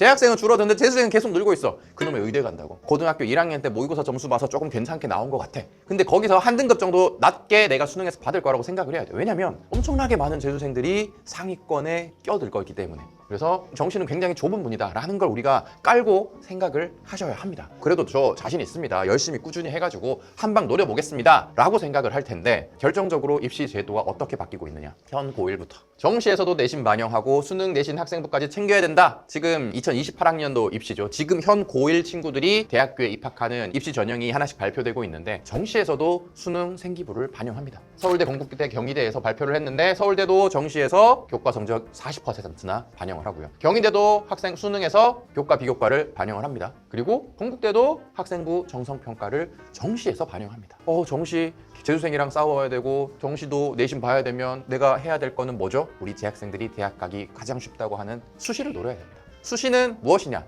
재학생은 줄어드는데 재수생은 계속 늘고 있어. 그놈의 의대 간다고. 고등학교 1학년 때 모의고사 점수 봐서 조금 괜찮게 나온 것 같아. 근데 거기서 한 등급 정도 낮게 내가 수능에서 받을 거라고 생각을 해야 돼. 왜냐면 엄청나게 많은 재수생들이 상위권에 껴들 거기 때문에. 그래서 정신은 굉장히 좁은 분이다라는 걸 우리가 깔고 생각을 하셔야 합니다. 그래도 저 자신 있습니다. 열심히 꾸준히 해가지고 한 방 노려보겠습니다 라고 생각을 할 텐데 결정적으로 입시 제도가 어떻게 바뀌고 있느냐? 현 고1부터 정시에서도 내신 반영하고 수능 내신 학생부까지 챙겨야 된다. 지금 2028학년도 입시죠. 지금 현 고1 친구들이 대학교에 입학하는 입시 전형이 하나씩 발표되고 있는데 정시에서도 수능 생기부를 반영합니다. 서울대, 건국대, 경희대에서 발표를 했는데 서울대도 정시에서 교과 성적 40%나 반영을 하고요. 경희대도 학생 수능에서 교과 비교과를 반영을 합니다. 그리고 건국대도 학생부 정성 평가를 정시에서 반영합니다. 어, 정시 재수생이랑 싸워야 되고 정시도 내신 봐야 되면 내가 해야 될 거는 뭐죠? 우리 재학생들이 대학 가기 가장 쉽다고 하는 수시를 노려야 됩니다. 수시는 무엇이냐?